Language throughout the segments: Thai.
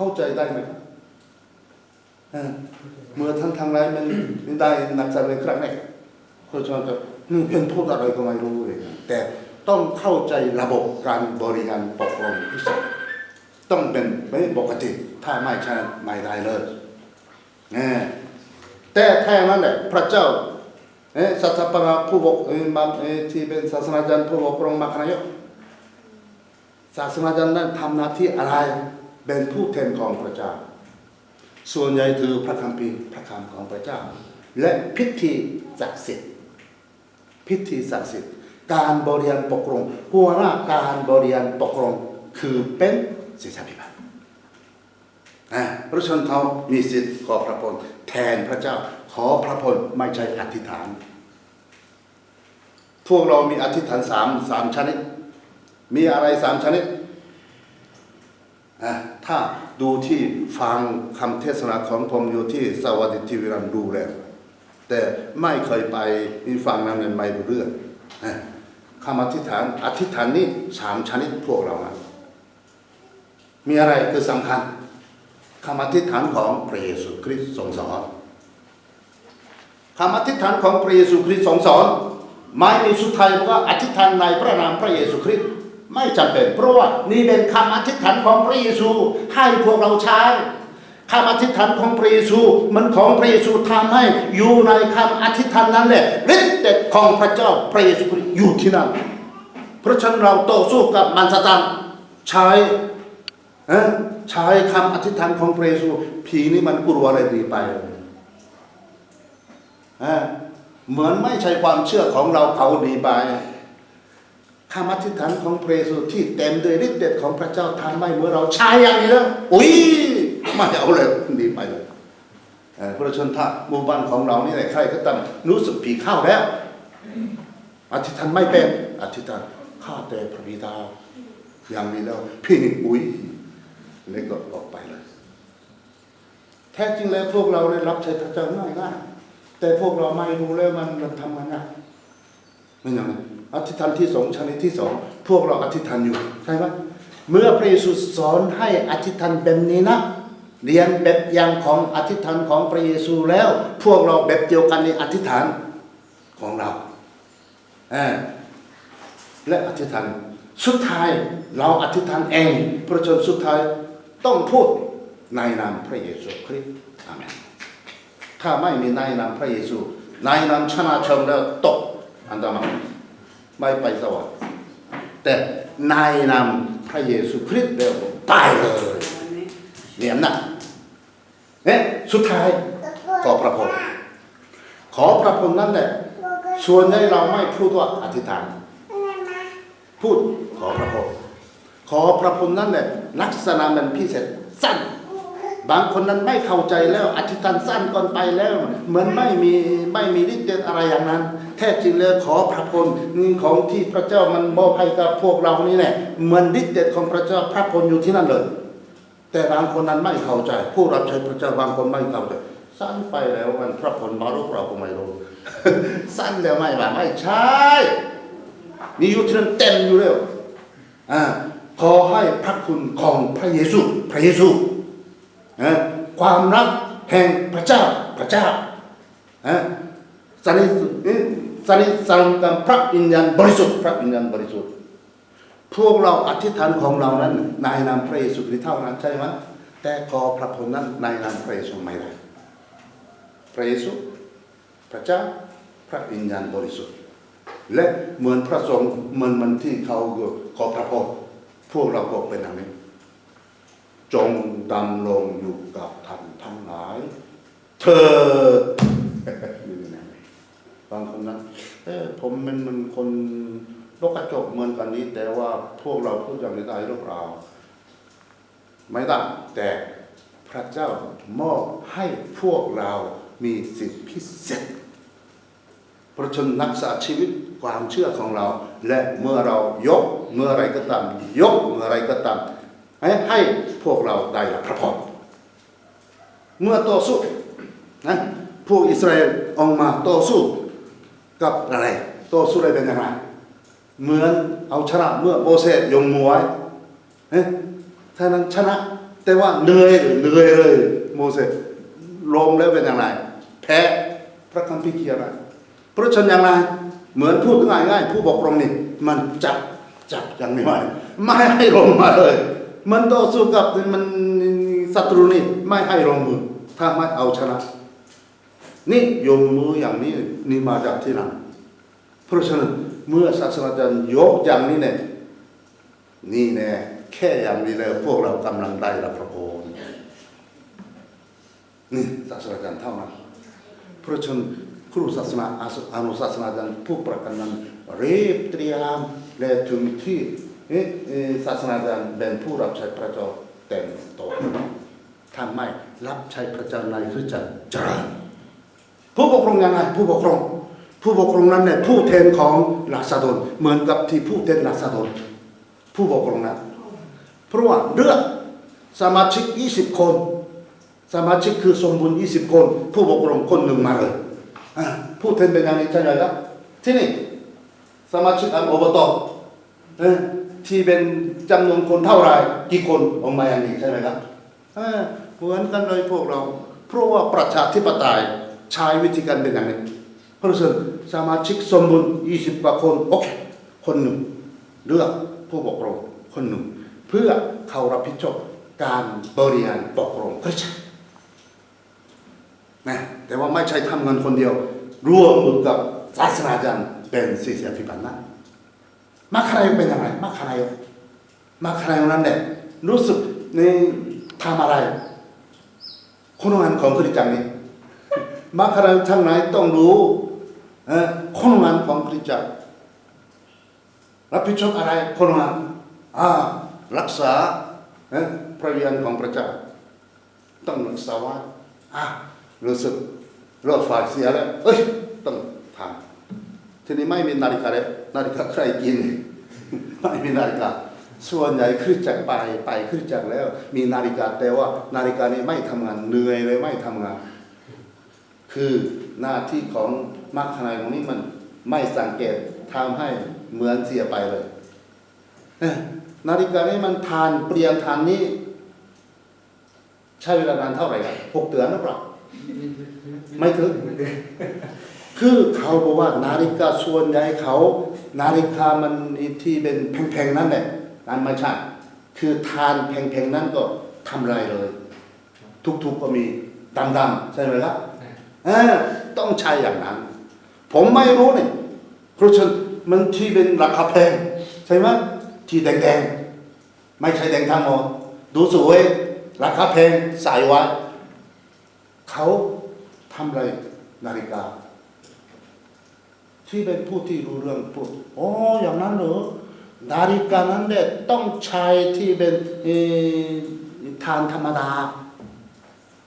เข้าใจได้ไหมเมื่อท่านทางไรมันไม่ได้นักแสดงครั้งแรกเพราะฉะนั้นก็อืมเป็นพูดอะไรก็ไม่รู้เลยแต่ต้องเข้าใจระบบการบริการปกครองที่สุดต้องเป็นไม่ปกติถ้าไม่ใช่ไม่ได้เลยเออแต่แท้นั้นแหละพระเจ้าเอ๊ะสัตปะผู้ปกเอ่อมาที่เป็นศาสนาจารย์ผู้ปกครองมาคณะยกศาสนาจารย์นั้นทำหน้าที่อะไร เป็นผู้แทนของพระเจ้า ส่วนใหญ่ถือพระคัมภีร์พระคำของพระเจ้า และพิธีศักดิ์สิทธิ์พิธีศักดิ์สิทธิ์การบริหารปกครองหัวหน้าการบริหารปกครองคือเป็นศิษยาภิบาลอ่าเพราะฉะนั้นเขามีสิทธิ์ขอพระพรแทนพระเจ้า ขอพระพรไม่ใช่อธิษฐาน พวกเรามีอธิษฐานสามสามชนิด มีอะไรสามชนิด อ่าถ้าดูที่ฟังคำเทศนาของผมอยู่ที่สวัสดิทีวีรันดูแล้วแต่ไม่เคยไปมีฟังนั้นเลยไม่รู้เรื่องอ่าคำอธิษฐานอธิษฐานนี้สามชนิดพวกเรานะมีอะไรคือสำคัญคำอธิษฐานของพระเยซูคริสต์ทรงสอนคำอธิษฐานของพระเยซูคริสต์ทรงสอนไม่มีสุดท้ายว่าอธิษฐานในพระนามพระเยซูคริสต์ ไม่จำเป็นเพราะว่านี่เป็นคำอธิษฐานของพระเยซูให้พวกเราใช้คำอธิษฐานของพระเยซูมันของพระเยซูทำให้อยู่ในคำอธิษฐานนั้นแหละฤทธิ์เดชของพระเจ้าพระเยซูคริสต์อยู่ที่นั่นเพราะฉะนั้นเราต่อสู้กับมันสตานใช้ใช้คำอธิษฐานของพระเยซูผีนี่มันกลัวอะไรดีไปเหมือนไม่ใช่ความเชื่อของเราเขาดีไป คำอธิษฐานของพระเยซูที่เต็มด้วยฤทธิ์เดชของพระเจ้าทำให้เมื่อเราใช้อย่างนี้แล้วอุ้ยไม่เอาเลยดีไปเลยเอ่อเพราะฉะนั้นถ้าหมู่บ้านของเรานี่แหละใครก็ตามรู้สึกผีเข้าแล้วอธิษฐานไม่เป็นอธิษฐานข้าแต่พระบิดาอย่างนี้แล้วพี่นี่อุ้ยแล้วก็ออกไปเลย แท้จริงแล้วพวกเราได้รับใช้พระเจ้าง่ายง่ายๆแต่พวกเราไม่รู้แล้วมันมันทำมันง่ายไม่อย่างนั้น อธิษฐานที่สองชนิดที่สองพวกเราอธิษฐานอยู่ใช่ไหมเมื่อพระเยซูสอนให้อธิษฐานแบบนี้นะเรียนแบบอย่างของอธิษฐานของพระเยซูแล้ว พวกเราแบบเดียวกันในอธิษฐานของเราเและอธิษฐานสุดท้ายเราอธิษฐานเองพระฉะนั้นสุดท้ายต้องพูดในนามพระเยซูคริสต์อาเมนถ้าไม่มีในนามพระเยซูในนามชนะชนแล้วตกอันตราย ไม่ไปสวรรค์แต่ในนามพระเยซูคริสต์แล้วไปเลยเรียนนะเนี่ยสุดท้ายขอพระพรขอพระพรนั่นแหละส่วนใหญ่เราไม่พูดว่าอธิษฐานพูดขอพระพรขอพระพรนั่นแหละลักษณะมันพิเศษสั้น บางคนนั้นไม่เข้าใจแล้วอธิษฐานสั้นก่อนไปแล้ว เหมือนไม่มีไม่มีฤทธิ์เดชอะไรอย่างนั้น แท้จริงแล้วขอพระพรของที่พระเจ้ามันมอบให้กับพวกเรานี่แหละเหมือนฤทธิ์เดชของพระเจ้าพระพรอยู่ที่นั่นเลย แต่บางคนนั้นไม่เข้าใจ ผู้รับใช้พระเจ้าบางคนไม่เข้าใจสั้นไปแล้วมันพระพรมารู้เราก็ไม่รู้สั้นแล้วไม่ว่าไม่ใช่มีอยู่ที่นั่นเต็มอยู่แล้วอ่าขอให้พระคุณของพระเยซูพระเยซู ความรักแห่งพระเจ้าพระเจ้าอ่าสนิทสนิทสังกับพระวิญญาณบริสุทธิ์พระวิญญาณบริสุทธิ์พวกเราอธิษฐานของเรานั้นในนามพระเยซูคริสต์เท่านั้นใช่ไหมแต่ขอพระพรนั้นในนามพระเยซูไม่ได้พระเยซูพระเจ้าพระวิญญาณบริสุทธิ์ และเหมือนพระสงฆ์เหมือนมันที่เขาขอพระพรพวกเราก็เป็นอย่างนี้ จงดำรงอยู่กับท่านทั้งหลายเถิดนี่นะบางคนนะเอ้ผมเป็นมันคนโลกกระจกเหมือนกันนี้ แต่ว่าพวกเราพูดอย่างนี้ได้หรือเปล่าไม่ได้แต่พระเจ้ามอบให้พวกเรามีสิทธิพิเศษเพราะฉะนั้นรักษาชีวิตความเชื่อของเรา และเมื่อเรายกเมื่อไรก็ตามยกเมื่อไรก็ตาม ให้ให้พวกเราได้รับพระพรเมื่อต่อสู้นะพวกอิสราเอลออกมาต่อสู้กับอะไรต่อสู้อะไรเป็นยังไงเหมือนเอาชนะเมื่อโมเสสยงมวยเฮ้ยท่านั้นชนะ แต่ว่าเหนื่อยเหนื่อยเลยโมเสสลงแล้วเป็นอย่างไร แพ้พระคัมภีร์เขียนอะไรเพราะฉะนั้นอย่างไรเหมือนพูดง่ายๆผู้ปกรองนี่มันจับจับอย่างนี้ไม่ไม่ให้ลงมาเลย มันต่อสู้กับมันศัตรูนี่ไม่ให้ลงมือ ถ้าไม่เอาชนะ นี่โยมมืออย่างนี้นี่มาจากที่ไหนเพราะฉะนั้นเมื่อศาสนาจารย์ยกอย่างนี้เนี่ยนี่แน่แค่อย่างนี้เลยพวกเรากำลังได้รับพระพรนี่ศาสนาจารย์เท่านั้นเพราะฉะนั้นครูศาสนาอาสอานุศาสนาจารย์ผู้ประกันนั้นรีบเตรียมและถึงที่ เอ๊ะเอ่ศาสนาจารย์เป็นผู้รับใช้พระเจ้าเต็มตัวถ้าไม่รับใช้พระเจ้าในคริสตจักรเจริญผู้ปกครองยังไงผู้ปกครอง ผู้ปกครองนั้นเนี่ยผู้แทนของราษฎรเหมือนกับที่ผู้แทนราษฎรผู้ปกครองนั้นเพราะว่าเลือกสมาชิก 20 คน สมาชิกคือสมบูรณ์ 20 คน ผู้ปกครองคนหนึ่งมาเลยผู้แทนเป็นยังไงใช่ไหมครับที่นี่สมาชิกอันอบตเอ้ ที่เป็นจำนวนคนเท่าไรกี่คนออกมาอย่างนี้ใช่ไหมครับอ่าเหมือนกันเลยพวกเรา เพราะว่าประชาธิปไตยใช้วิธีการเป็นอย่างนี้เพราะฉะนั้นสมาชิกสมบูรณ์20กว่าคนโอเคคนหนึ่งเลือกผู้ปกครองคนหนึ่ง เพื่อเขารับผิดชอบการบริหารปกครองคริสตจักรนะแต่ว่าไม่ใช่ทำงานคนเดียว ร่วมมือกับศาสนาจารย์เป็นศิษยาภิบันนะ มาคารายเป็นยังไงมาคารายมาคารายนั้นเนี่ยรู้สึกในทำอะไรคนงานของคริสตจักรนี่มาคารายกทางไหนต้องรู้เออคนงานของคริสตจักรรับผิดชอบอะไรคนงานอ่ารักษาเออพระวิญญาณของพระเจ้าต้องรักษาไว้อะรู้สึกรถไฟเสียแล้วเอ้ยต้องทำ ทีนี้ไม่มีนาฬิกาแล้วนาฬิกาใครกิน ไม่มีนาฬิกาส่วนใหญ่คริสจักรไปไปคริสจักรแล้ว มีนาฬิกาแต่ว่า นาฬิกานี้ไม่ทำงานเหนื่อยเลยไม่ทำงาน คือหน้าที่ของมรรคณายของนี้มันไม่สังเกตทำให้เหมือนเสียไปเลยเอ้ยนาฬิกานี้มันทานเปลี่ยนทานนี้ใช้เวลานานเท่าไหร่ครับหกเดือนหรือเปล่าไม่ถึง คือเขาบอกว่านาฬิกาส่วนใหญ่เขา นาฬิกามันที่เป็นแพงๆนั่นแหละนั่นไม่ใช่คือทานแพงๆนั้นก็ทำลายเลย ทุกๆก็มีดำๆใช่ไหมครับเออต้องใช้อย่างนั้น ผมไม่รู้เนี่ยเพราะฉะนั้นมันที่เป็นราคาแพงใช่ไหมที่แดงๆ ไม่ใช่แดงทั้งหมดดูสวยราคาแพงใส่ไว้เขาทำอะไรนาฬิกา ที่เป็นผู้ที่รู้เรื่องพูดอ๋ออย่างนั้นเหรอนาฬิกานั้นเนี่ยต้องใช้ที่เป็นเอ่อทานธรรมดา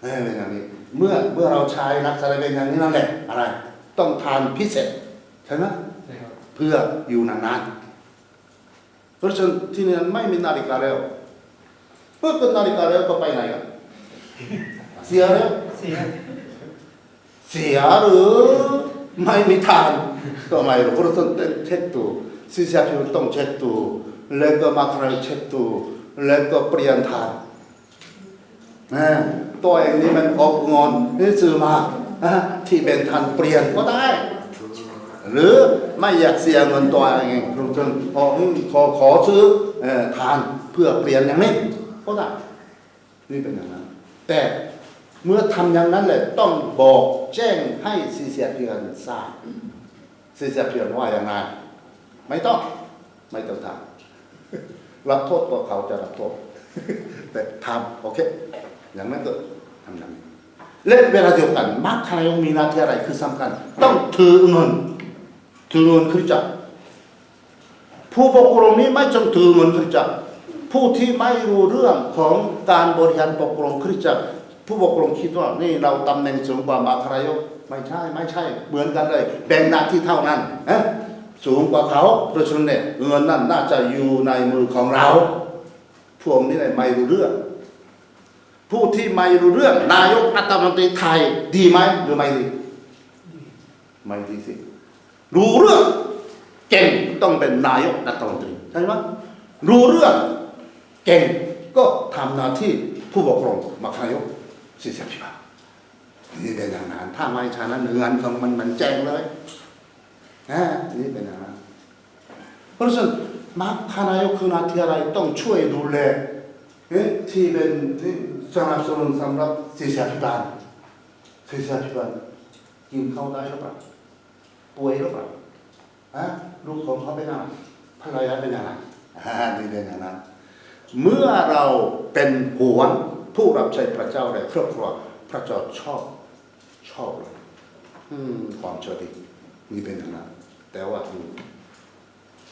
เออเป็นอย่างนี้เมื่อเมื่อเราใช้ลักษณะเป็นอย่างนี้นั่นแหละอะไร ต้องทานพิเศษใช่ไหมใช่ครับเพื่ออยู่นานๆเพราะฉะนั้นที่นี่ไม่มีนาฬิกาแล้วเมื่อเป็นนาฬิกาแล้วก็ไปไหนกันเสียแล้วเสียเสียหรือไม่มีทาน ก็ไม่รู้เพรต้นเช็ดตูซีซีพีต้องเช็ดตูแล้วก็มาคราเช็ดตูแล้วก็เปลี่ยนทานตัวเองนี่มันออกงอนนี่ซื้อมาที่เป็นทานเปลี่ยนก็ได้ หรือไม่อยากเสียเงินตัวเองเพราะฉะนั้นขอขอขอซื้อทานเพื่อเปลี่ยนอย่างนี้ก็ได้นี่เป็นอย่างนั้นแต่เมื่อทำอย่างนั้นแหละต้องบอกแจ้งให้ซีเซียเพียนทราบ ซีเซียเพียนว่าอย่างไรไม่ต้อง ไม่ต้องทำรับโทษก็เขาจะรับโทษ แต่ทำโอเค อย่างนั้นก็ทำอย่างนี้และเวลาเดียวกันมรรคายงมีหน้าที่อะไรคือสำคัญ ต้องถือเงินถือเงินคือจักรผู้ปกครองนี้ไม่จงถือเงินคือจักรผู้ที่ไม่รู้เรื่องของการบริหารปกครองคริสตจักรผู้ปกครองคิดว่านี่เราตำแหน่งสูงกว่ามาคารายก ไม่ใช่ไม่ใช่ เหมือนกันเลยแบ่งหน้าที่เท่านั้นเอ๊ะสูงกว่าเขาเพราะฉะนั้นเนี่ยเงินนั่นน่าจะอยู่ในมือของเรา พวกนี้เนี่ยไม่รู้เรื่อง ผู้ที่ไม่รู้เรื่อง นายกรัฐมนตรีไทยดีไหมหรือไม่ดีไม่ดีสิรู้เรื่องเก่งต้องเป็นนายกรัฐมนตรีใช่ไหมรู้เรื่องเก่งก็ทำหน้าที่ผู้ปกครองมัคายกศิษยาภิบาล นี่เป็นอย่างนั้นถ้าไม่ฉะนั้นเงินของมันมันแจ้งเลยอ่านี่เป็นอย่างนั้นเพราะฉะนั้นมัคคานายกคือนาทีอะไรต้องช่วยดูแลเอ๊ะที่เป็นที่สนับสนุนสำหรับศิษยาภิบาลศิษยาภิบาลกินข้าวได้หรือเปล่าป่วยหรือเปล่าอะลูกของเขาเป็นยังไงภรรยาเป็นยังไงอ่านี่เป็นอย่างนั้นเมื่อเราเป็นห่วงผู้รับใช้พระเจ้าในครอบครัวพระเจ้าชอบ ชอบเลย อืม ความเชื่อดีนี่เป็นอย่างนั้นแต่ว่าดู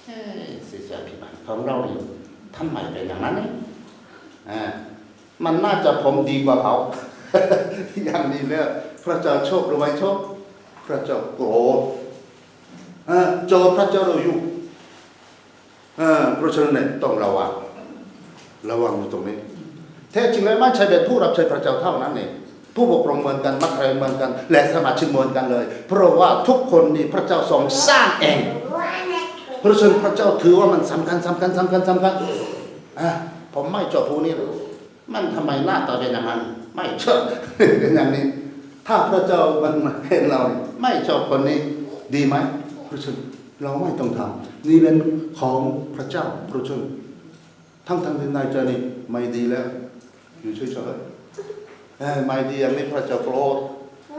เอ้ยศิษยาภิบาลของเรานี่ทำไมเป็นอย่างนั้นเนี่ยอ่ามันน่าจะผมดีกว่าเขาอย่างนี้แล้วพระเจ้าโชคหรือไม่โชคพระเจ้าโกรธอ่าโจทย์พระเจ้าเราอยู่อ่าเพราะฉะนั้นเนี่ยต้องระวังระวังอยู่ตรงนี้แท้จริงแล้วไม่ใช่เป็นผู้รับใช้พระเจ้าเท่านั้นเอง ผู้ปกครองเหมือนกันมัคคายเหมือนกัน และสมาชิกเหมือนกันเลย เพราะว่าทุกคนนี่พระเจ้าทรงสร้างเองพระฉะนั้นพระเจ้าถือว่ามันสำคัญสำคัญสำคัญสำคัญอะผมไม่ชอบผู้นี้หรอกมันทำไมหน้าตาเป็นอย่างนั้น ไม่ชอบเป็นอย่างนี้ ถ้าพระเจ้ามันเห็นเรา ไม่ชอบคนนี้ ดีไหมพระฉะนั้นเราไม่ต้องทำนี่เป็นของพระเจ้าพระฉะนั้นทั้งทั้งที่นายใจนี่ไม่ดีแล้ว อยู่เฉยๆ ไม่ดีอย่างนี้พระเจ้าโกรธ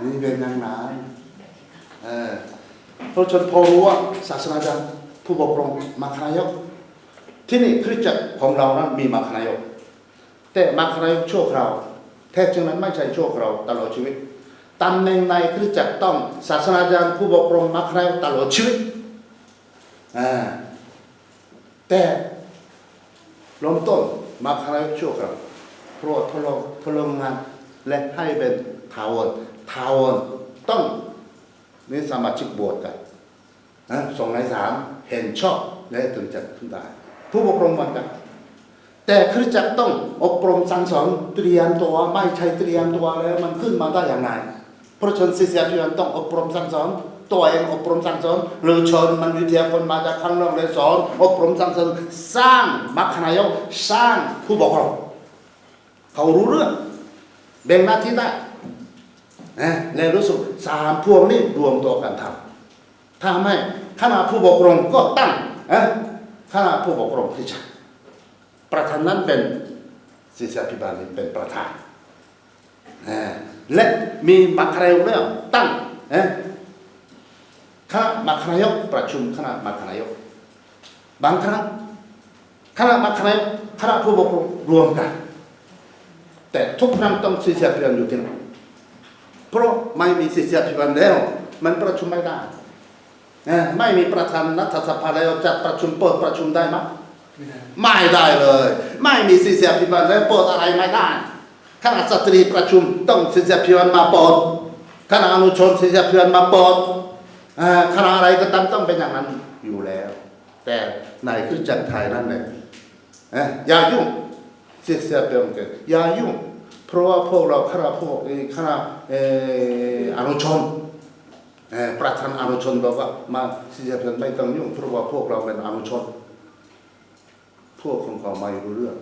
นี่เป็นนางนายเออเพราะฉะนันพอรู้ว่าศาสนาจารย์ผู้ปกครองมาคณายกที่นี่คริสตจักรของเรานั้นมีมาคณายกแต่มาคณายกชั่วคราวแท้จริงนั้นไม่ใช่ชั่วคราวตลอดชีวิตตำแหน่งในคริสตจักรต้องศาสนาจารย์ผู้ปกครองมาคณายกตลอดชีวิตอ่าแต่เริ่มต้นมาคณะชั่วคราวเพราะว่าทดลองทดลองงาน และให้เป็นทาวรทาวรต้องนี่สมาชิกบวชกันนะสองในสามเห็นชอบและถึงจะขึ้นได้ ผู้ปกครองเหมือนกัน แต่คริสตจักรต้องอบรมสั่งสอนเตรียมตัวไม่ใช่เตรียมตัวแล้วมันขึ้นมาได้อย่างไรเพราะฉะนั้นศิษยาภิบาลต้องอบรมสั่งสอนตัวเองอบรมสั่งสอนหรือชนมันวิทยาคนมาจากข้างนอกเลยสอนอบรมสั่งสอนสร้างมัคคณายกสร้างผู้ปกครองเขารู้เรื่อง แบ่งหน้าที่ได้นะและรู้สึกสามพวกนี้รวมตัวกันทำถ้าไม่คณะผู้ปกครองก็ตั้งนะคณะผู้ปกครองที่จะประธานนั้นเป็นศิษยาภิบาลนี่เป็นประธานนะและมีมัคคณายกแล้วตั้งนะคณะมัคคณายกประชุมคณะมัคคณายกบางครั้งคณะมัคคณายกคณะผู้ปกครองรวมกัน แต่ทุกครั้งต้องศิษยาภิบาลอยู่ที่นั่นเพราะไม่มีศิษยาภิบาลแล้ว มันประชุมไม่ได้เอ่อไม่มีประธานรัฐสภาแล้วจะประชุมเปิดประชุมได้ไหมไม่ได้เลย ไม่มีศิษยาภิบาลแล้วเปิดอะไรไม่ได้คณะสตรีประชุมต้องศิษยาภิบาลมาเปิดคณะอนุชนศิษยาภิบาลมาเปิดอ่าคณะอะไรก็ตามต้องเป็นอย่างนั้นอยู่แล้ว แต่ในคริสตจักรไทยนั่นเนี่ยเอ้ยอย่ายุ่ง เสียเสียเปรียบเกินอย่ายุ่งเพราะว่าพวกเราคณะพวกเอ่อคณะเอ่ออนุชนเอ่อประธานอนุชนบอกว่ามาเสียเปรียบไม่ต้องยุ่งเพราะว่าพวกเราเป็นอนุชน พวกของเขาไม่รู้เรื่อง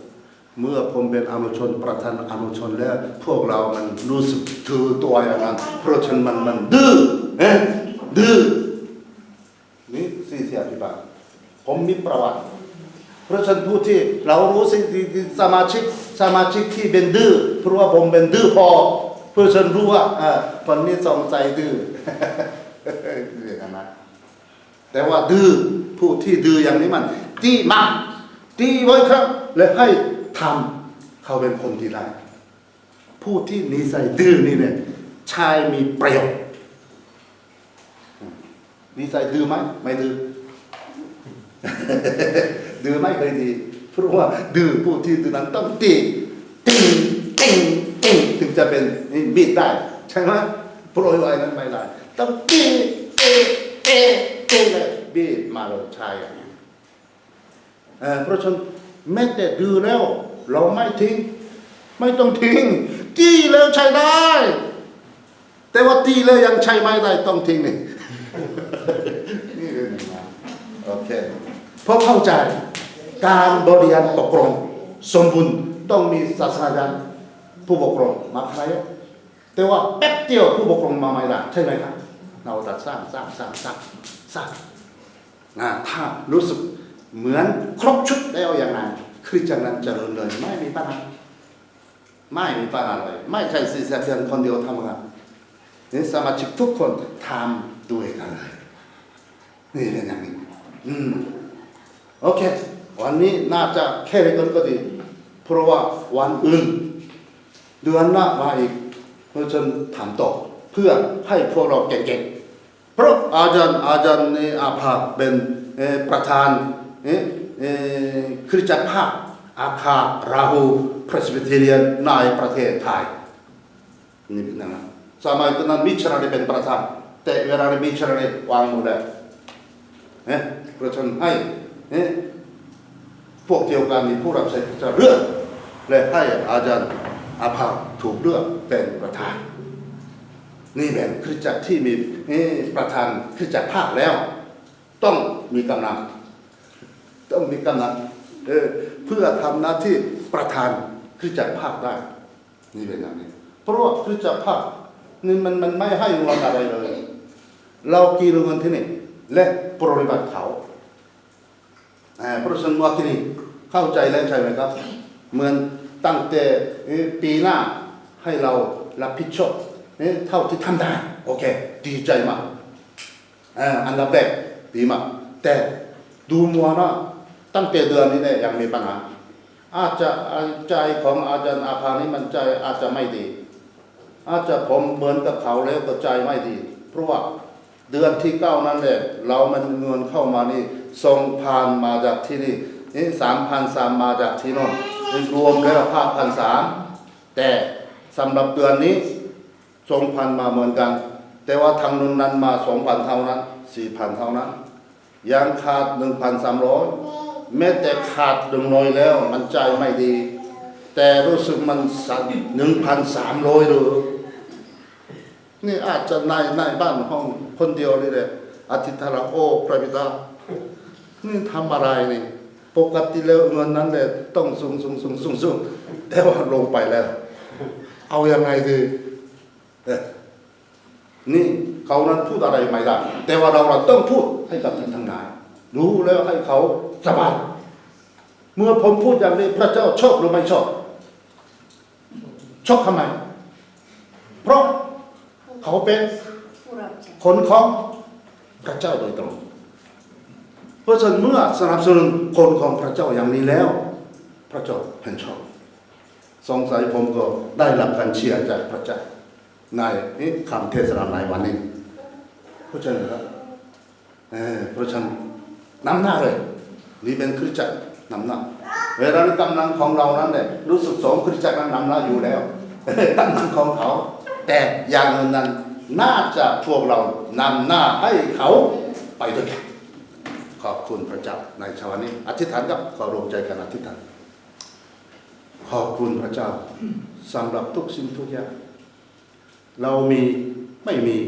เมื่อผมเป็นอนุชนประธานอนุชนแล้ว พวกเรามันรู้สึกถือตัวอย่างนั้นเพราะฉะนั้นมันมันดื้อเอ๊ะดื้อนี่สี่เสียพิบาลผมมีประวัติ พราะฉันผู้ที่เรารู้สิสมาชิกสมาชิกที่เป็นดื้อเพราะว่าผมเป็นดื้อพอ เพราะฉะนั้นรู้ว่าอ่าคนนี้สงสัยดื้อเรียกกันนะแต่ว่าดื้อผู้ที่ดื้ออย่างนี้มันตีมาตีไว้ครับ และให้ทำเขาเป็นคนที่ไรผู้ที่นิสัยดื้อนี่เนี่ยชายมีประโยชน์นิสัยดื้อไหมไม่ดื้อ ดื้อไม่เคยดีเพราะว่าดื้อผู้ที่ดื้อนั้นต้องตีติงติงติงถึงจะเป็นนี่มีดได้ใช่ไหมโปรยไว้นั้นไม่ได้ต้องตีเอเอเอเลยบีดมาเลยชายอย่างนี้เพราะฉะนั้นแม้แต่ดื้อแล้ว เราไม่ทิ้ง ไม่ต้องทิ้งจี้แล้วใช้ได้ แต่ว่าตีแล้วยังใช้ไม่ได้ต้องทิ้งนี่นี่เรื่อหนึ่งนะโอเค ราะเข้าใจการบริหารปกครองสมบูรณ์ต้องมีศาสนาจารย์ผู้ปกครองมาใครแต่ว่าแป๊บเดียวผู้ปกครองมาไม่ได้ใช่ไหมครับ เราตัดสร้างสร้างสร้างสร้างสร้างนะถ้ารู้สึกเหมือนครบชุดแล้วอย่างนั้นคริสจักรนั้นเจริญเลยไม่มีปัญหาไม่มีปัญหาเลยไม่ใช่สี่สิบเดือนคนเดียวทำงานนี่สมาชิกทุกคนทำด้วยกันเลยนี่เป็นอย่างนี้อืม โอเค วันนี้น่าจะแค่ก่อนก็ดี เพราะว่าวันอื่น เดือนหน้ามาอีกเราจะถามต่อเพื่อให้พวกเราเก่งๆเพราะอาจารย์อาจารย์ในอาภาเป็นประธานคริสตจักรภาคอาคาราหูพระสบิเทเรียนในประเทศไทยนี่เป็นย่างนั้นสมัยนั้นมิชชันารีเป็นประธานแต่เวลามิชชันารีวางหมดแล้วเอ๊ะเพราะฉะนั้นให้ เอ๊ะพวกเดียวกันมีผู้รับใช้พระเจ้าเลือกและให้อาจารย์อาภาถูกเลือกเป็นประธาน นี่เป็นคริสตจักรที่มีเอ่ประธานคริสตจักรภาคแล้ว ต้องมีกำลังต้องมีกำลังเเพื่อทำหน้าที่ประธานคริสตจักรภาคได้ นี่เป็นอย่างนี้ เพราะว่าคริสตจักรภาคนี่มันมันไม่ให้เงินอะไรเลย เรากินเงินที่นี่และปฏิบัติเขา เพราะฉะนั้นว่าที่นี่เข้าใจแล้วใช่ไหมครับ เหมือนตั้งแต่ปีหน้าให้เรารับผิดชอบเอ่เท่าที่ทำได้ โอเค ดีใจมากอ่าอันดับแรกดีมาก แต่ดูมัวนะตั้งแต่เดือนนี้เนี่ยยังมีปัญหา อาจจะใจของอาจารย์อาภานี่มันใจอาจจะไม่ดี อาจจะผมเหมือนกับเขาแล้วก็ใจไม่ดี เพราะว่าเดือนที่เก้านั้นแหละเรามันเงินเข้ามานี่ ส่งผ่านมาจากที่นี่นี่สามพันสามมาจากที่โนนนี่รวมแล้วห้าพันสามแต่สำหรับเดือนนี้ส่งพันมาเหมือนกัน แต่ว่าทางนู้นนั้นมาสองพันเท่านั้นสี่พันเท่านั้น ยังขาดหนึ่งพันสามร้อยแม้แต่ขาดหนึ่งน้อยแล้วมันใจไม่ดี แต่รู้สึกมันสักหนึ่งพันสามร้อยหรือนี่อาจจะในในบ้านห้องคนเดียวนี่แหละอธิษฐานโอ้พระบิดา นี่ทำอะไรนี่ปกติแล้วเงินนั้นเลยต้องสูงสูงสูงสูงสูงแต่ว่าลงไปแล้ว เอายังไงดีนี่เขานั้นพูดอะไรไม่ได้แต่ว่าเราเราต้องพูดให้กับท่านทั้งหลายรู้แล้วให้เขาสบายเมื่อผมพูดอย่างนี้พระเจ้าชอบหรือไม่ชอบชอบทำไม เพราะเขาเป็นคนของพระเจ้าโดยตรง ราะฉะนั้นเมื่อสนับสนุนคนของพระเจ้าอย่างนี้แล้ว พระเจ้าเห็นชอบสงสัยผมก็ได้รับการเชื่อจากพระเจ้าในคำเทศนาในวันนี้เพราะฉะนั้นครับเออเพราะฉะนั้นนำหน้าเลยนี่เป็นคริสตจักรนำหน้าเวลานี้กำลังของเรานั้นเนี่ยรู้สึกสองคริสตจักรนั้นนำหน้าอยู่แล้วกำลังของเขา แต่อย่างหนึ่งนั้นน่าจะพวกเรานำหน้าให้เขาไปด้วยกัน ขอบคุณพระเจ้าในชาวนนี้อธิษฐานกับขอรวมใจกันอธิษฐานขอบคุณพระเจ้าสำหรับทุกสิ่งทุกอย่างเรามีไม่มี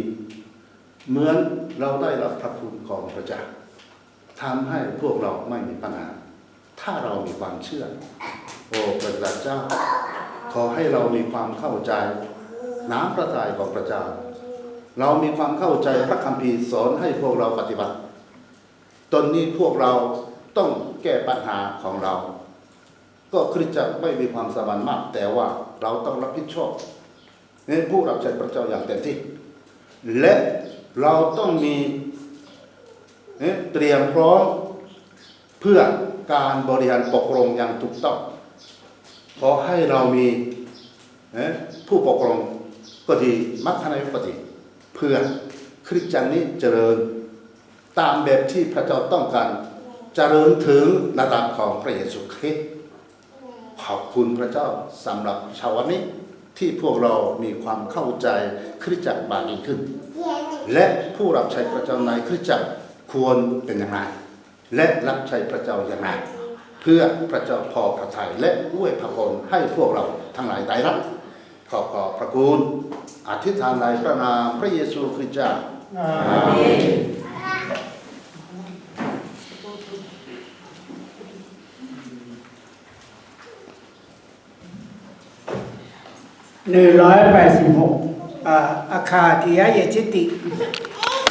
เหมือนเราได้รับพระคุณของพระเจ้าทำให้พวกเราไม่มีปัญหา ถ้าเรามีความเชื่อ โอ้พระเจ้า ขอให้เรามีความเข้าใจ น้ำพระทัยของพระเจ้า เรามีความเข้าใจพระคัมภีร์สอนให้พวกเราปฏิบัติ ตอนนี้พวกเราต้องแก้ปัญหาของเรา ก็คริสตจักรไม่มีความสามารถมาก แต่ว่าเราต้องรับผิดชอบในผู้รับใช้พระเจ้าอย่างเต็มที่ และเราต้องมีเตรียมพร้อมเพื่อการบริหารปกครองอย่างถูกต้องขอให้เรามีผู้ปกครองก็ดีมัคคณายกก็ดีเพื่อคริสตจักรนี้เจริญ ตามแบบที่พระเจ้าต้องการจเจริญถึงระดับของพระเยซูคริสต์ขอบคุณพระเจ้าสำหรับชาวนี้ที่พวกเรามีความเข้าใจคริสตจักรบากยิ่งขึ้น และผู้รับใช้พระเจ้าในคริสตจักรควรเป็นอย่างไรและรับใช้พระเจ้าอย่างไรเพื่อพระเจ้าพอพระทัยและด้วยพระกรให้พวกเราทั้งหลายได้รับขอบขอบพระคุณอธิษฐานในพระนามพระเยซูคริสต์อาเมน 186อาคาทิยะเยชิติ